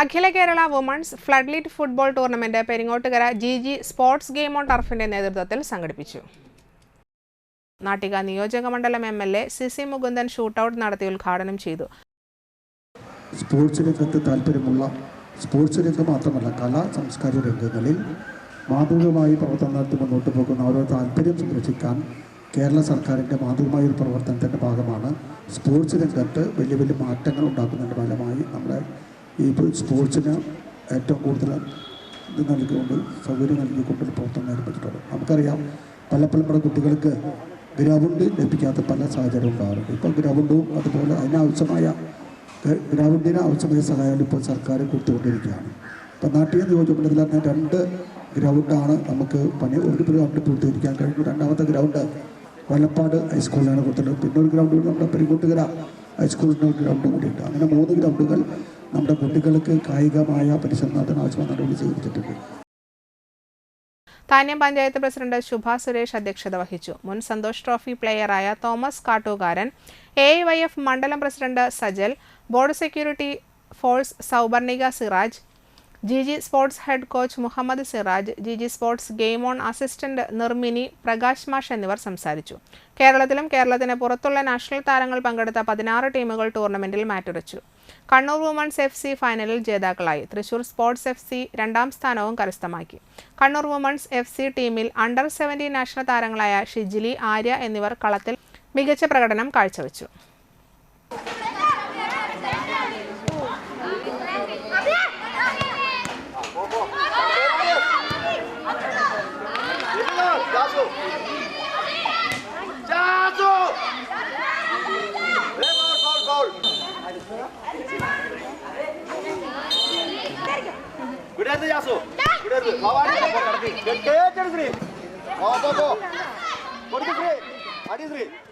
Akhila Kerala women's floodlit football tournament Peringottukara G G sports game on ടർഫിന്റെ നേതൃത്വത്തിൽ സംഘടിപ്പിച്ചു. നാട്ടിക നിയോജക മണ്ഡലം M L A CC Mukundan shootout നടത്തി ഉദ്ഘാടനം ചെയ്തു. സ്പോർട്സ് രംഗത്ത് താല്പര്യമുള്ള സ്പോർട്സ് രംഗം മാത്രമല്ല കലാ സംസ്കാര രംഗങ്ങളിൽ മാതൃകമായി പ്രവർത്തനം നടത്തി മുന്നോട്ട് പോകുന്ന ഓരോ താല്പര്യം സംരക്ഷിക്കാൻ കേരള സർക്കാരിന്റെ മാതൃകമായ ഒരു പ്രവർത്തനത്തിന്റെ ഭാഗമാണ് സ്പോർട്സ് രംഗത്ത് വലിയ വലിയ മാറ്റങ്ങൾ ഉണ്ടാക്കുന്നതിന്റെ ഫലമായി നമ്മുടെ ഇപ്പോൾ സ്പോർട്സിന് ഏറ്റവും കൂടുതൽ ഇത് നൽകിക്കൊണ്ട് സൗകര്യം നൽകിക്കൊണ്ടൊരു പ്രവർത്തനം ആരംഭിച്ചിട്ടുണ്ട് നമുക്കറിയാം പല പല കുട്ടികൾക്ക് ഗ്രൗണ്ട് ലഭിക്കാത്ത പല സാഹചര്യം ഉണ്ടാകാറുണ്ട് ഇപ്പോൾ ഗ്രൗണ്ടും അതുപോലെ അതിനാവശ്യമായ ഗ്രൗണ്ടിന് ആവശ്യമായ സഹായം ഇപ്പോൾ സർക്കാർ കൊടുത്തുകൊണ്ടിരിക്കുകയാണ്. ഇപ്പം നാട്ടിക നിയോജകമണ്ഡലത്തിൽ തന്നെ രണ്ട് ഗ്രൗണ്ടാണ് നമുക്ക് പണി ഒരു ഗ്രൗണ്ട് പൂർത്തീകരിക്കാൻ കഴിഞ്ഞു രണ്ടാമത്തെ ഗ്രൗണ്ട് വലപ്പാട് ഹൈസ്കൂളിലാണ് കൊടുത്തിട്ടുള്ളത്. പിന്നെ ഒരു ഗ്രൗണ്ട് നമ്മുടെ പെരിങ്ങോട്ടുകര ഹൈസ്കൂളിന്റെ ഗ്രൗണ്ടും കൂടിയുണ്ട്. അങ്ങനെ മൂന്ന് ഗ്രൗണ്ടുകൾ നമ്മുടെ കുട്ടികൾക്ക് കായികമായ പരിശീലനത്തിന് ആവശ്യമായ നടപടി സ്വീകരിച്ചിട്ടുണ്ട് താന്യം പഞ്ചായത്ത് പ്രസിഡന്റ് ശുഭ സുരേഷ് അധ്യക്ഷത വഹിച്ചു. മുൻ Santosh trophy പ്ലെയറായ Thomas Kattookaran A Y F മണ്ഡലം president Sajal border security force Soubarnika Siraj G G sports head coach Muhammad Siraj G G sports game on assistant Nirmini Prakash മാഷ് എന്നിവർ സംസാരിച്ചു. കേരളത്തിലും കേരളത്തിന് പുറത്തുള്ള നാഷണൽ താരങ്ങൾ പങ്കെടുത്ത പതിനാറ് ടീമുകൾ ടൂർണമെന്റിൽ മാറ്റുരച്ചു. കണ്ണൂർ വുമൺസ് എഫ് സി ഫൈനലിൽ ജേതാക്കളായി. തൃശൂർ സ്പോർട്സ് എഫ് സി രണ്ടാം സ്ഥാനവും കരസ്ഥമാക്കി. കണ്ണൂർ വുമൺസ് എഫ് സി ടീമിൽ അണ്ടർ സെവന്റീൻ നാഷണൽ താരങ്ങളായ ഷിജിലി ആര്യ എന്നിവർ കളത്തിൽ മികച്ച പ്രകടനം കാഴ്ചവെച്ചു. 그래도 야수. 그래도 가만히 있어 그래 그래 그래 그래 그래 그래 그래 그래 그래 그래 그래 그래 그래 그래 그래 그래